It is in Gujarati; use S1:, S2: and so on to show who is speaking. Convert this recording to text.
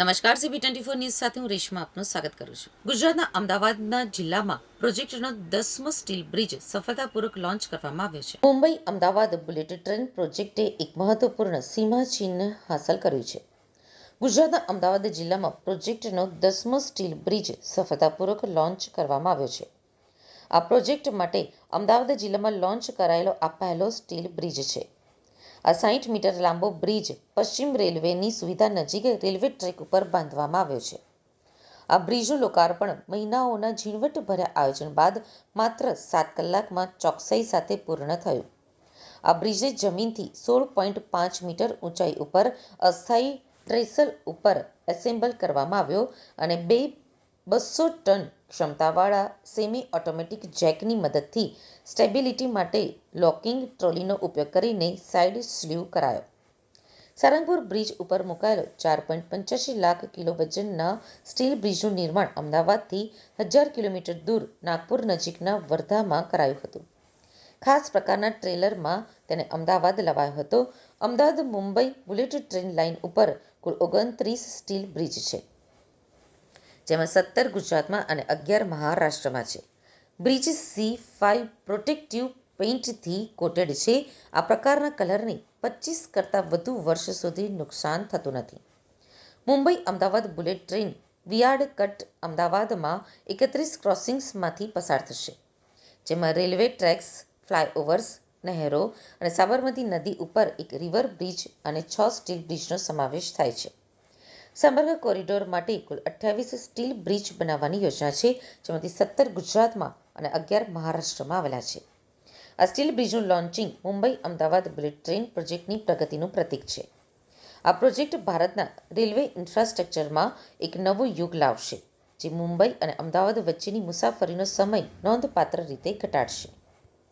S1: નમસ્કાર સીબી ટ્વેન્ટી ફોર ન્યૂઝ સાથે હું રેશમા આપનું સ્વાગત કરું છું. ગુજરાતના અમદાવાદના જિલ્લામાં પ્રોજેક્ટનો દસમો સ્ટીલ બ્રિજ સફળતાપૂર્વક લોન્ચ કરવામાં આવ્યો છે. મુંબઈ અમદાવાદ બુલેટ ટ્રેન પ્રોજેક્ટે એક મહત્વપૂર્ણ સીમાચિહ્ન હાંસલ કર્યું છે. ગુજરાતના અમદાવાદ જિલ્લામાં પ્રોજેક્ટનો દસમો સ્ટીલ બ્રિજ સફળતાપૂર્વક લોન્ચ કરવામાં આવ્યો છે. આ પ્રોજેક્ટ માટે અમદાવાદ જિલ્લામાં લોન્ચ કરાયેલો આ પહેલો સ્ટીલ બ્રિજ છે. આ સાહીઠ મીટર લાંબો બ્રિજ પશ્ચિમ રેલવેની સુવિધા નજીક રેલવે ટ્રેક ઉપર બાંધવામાં આવ્યો છે. આ બ્રિજનું લોકાર્પણ મહિનાઓના ઝીણવટભર્યા આયોજન બાદ માત્ર સાત કલાકમાં ચોકસાઈ સાથે પૂર્ણ થયું. આ બ્રિજે જમીનથી સોળ પોઈન્ટ પાંચ મીટર ઊંચાઈ ઉપર અસ્થાયી ટ્રેસલ ઉપર એસેમ્બલ કરવામાં આવ્યો અને બે બસો ટન ક્ષમતાવાળા સેમી ઓટોમેટિક જેકની મદદથી સ્ટેબિલિટી માટે લોકિંગ ટ્રોલીનો ઉપયોગ કરીને સાઇડ સ્લીવ કરાયો. સારંગપુર બ્રિજ ઉપર મુકાયેલો ચાર પોઈન્ટ પંચ્યાસી લાખ કિલો વજનના સ્ટીલ બ્રિજનું નિર્માણ અમદાવાદથી હજાર કિલોમીટર દૂર નાગપુર નજીકના વર્ધામાં કરાયું હતું. ખાસ પ્રકારના ટ્રેલરમાં તેને અમદાવાદ લવાયો હતો. Ahmedabad Mumbai bullet train line ઉપર કુલ ઓગણત્રીસ સ્ટીલ બ્રિજ છે. જેમાં સત્તર ગુજરાતમાં અને અગિયાર મહારાષ્ટ્રમાં છે. બ્રિજ સી ફાઇવ પ્રોટેક્ટિવ પેઇન્ટથી કોટેડ છે. આ પ્રકારના કલરને પચીસ કરતાં વધુ વર્ષ સુધી નુકસાન થતું નથી. Mumbai Ahmedabad bullet train viaduct અમદાવાદમાં એકત્રીસ ક્રોસિંગ્સમાંથી પસાર થશે, જેમાં રેલવે ટ્રેક્સ, ફ્લાયઓવર્સ, નહેરો અને સાબરમતી નદી ઉપર એક રિવર બ્રિજ અને છ સ્ટીલ બ્રિજનો સમાવેશ થાય છે. સમગ્ર કોરિડોર માટે કુલ અઠ્યાવીસ સ્ટીલ બ્રિજ બનાવવાની યોજના છે, જેમાંથી સત્તર ગુજરાતમાં અને અગિયાર મહારાષ્ટ્રમાં આવેલા છે. આ steel બ્રિજનું launching Mumbai Ahmedabad bullet train પ્રોજેક્ટની પ્રગતિનું પ્રતીક છે. આ પ્રોજેક્ટ ભારતના રેલવે ઇન્ફ્રાસ્ટ્રક્ચરમાં એક નવો યુગ લાવશે, જે મુંબઈ અને અમદાવાદ વચ્ચેની મુસાફરીનો સમય નોંધપાત્ર રીતે ઘટાડશે.